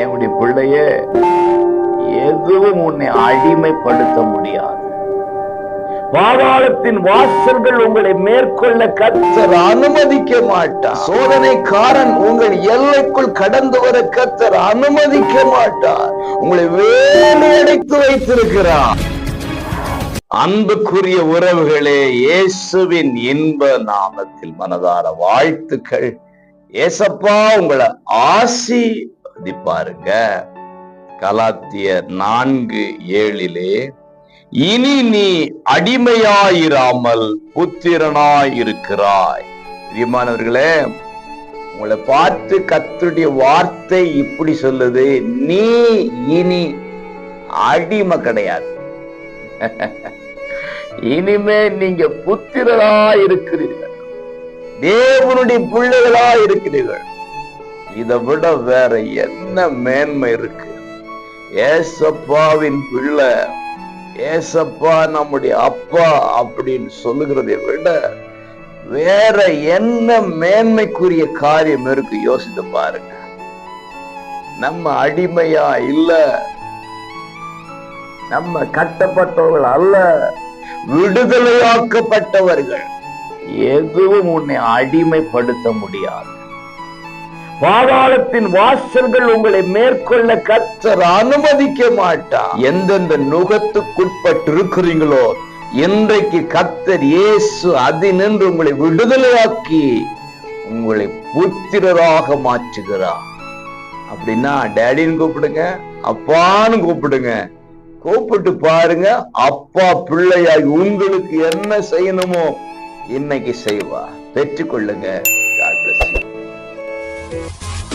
என்னுடைய பிள்ளைய? எதுவும் உன்னை அடிமைப்படுத்த முடியாது. பாதாளத்தின் வாசல்கள் உங்களை மேற்கொள்ள கத்தர் அனுமதிக்க மாட்டார். சோதனைக்காரன் உங்கள் எல்லைக்குள் கடந்து வர கத்தர் அனுமதிக்க மாட்டார். உங்களை வேலை அடைத்து வைத்திருக்கிறார். அன்புக்குரிய உறவுகளே இயேசுவின் இன்ப நாமத்தில் மனதார வாழ்த்துக்கள். ஏசப்பா உங்களை ஆசி பாருங்க. கலாத்திய நான்கு ஏழிலே இனி நீ அடிமையாயிராமல் புத்திரனாயிருக்கிறாய். பிரியமானவர்களே உங்களை பார்த்து கத்துடைய வார்த்தை இப்படி சொல்லுது நீ இனி அடிமை கிடையாது. இனிமே நீங்க புத்திரரா இருக்கிறீர்கள் தேவனுடைய பிள்ளைகளா இருக்கிறீர்கள் இதை விட வேற என்ன மேன்மை இருக்கு? ஏசப்பாவின் பிள்ளை ஏசப்பா நம்முடைய அப்பா அப்படின்னு சொல்லுகிறதை விட வேற என்ன மேன்மைக்குரிய காரியம் இருக்கு? யோசித்து பாருங்க. நம்ம அடிமையா இல்ல நம்ம கட்டப்பட்டவர்கள் அல்ல விடுதலையாக்கப்பட்டவர்கள். எதுவும் உன்னை அடிமைப்படுத்த முடியாது. பாதாளத்தின் வாசல்கள் உங்களை மேற்கொள்ள கத்தர் அனுமதிக்க மாட்டார் எந்தெந்த நுகத்துக்குட்பட்டு இருக்கிறீங்களோ இன்றைக்கு கத்தர் இயேசு அதினின்று உங்களை விடுதலையாக்கி உங்களை புத்திரராக மாற்றுகிறார். அப்படின்னா டேடின்னு கூப்பிடுங்க அப்பான்னு கூப்பிடுங்க. கூப்பிட்டு பாருங்க அப்பா பிள்ளையாய் உங்களுக்கு என்ன செய்யணுமோ இன்னைக்கு செய்வா பெற்றுக்கொள்ளுங்க. Thank you.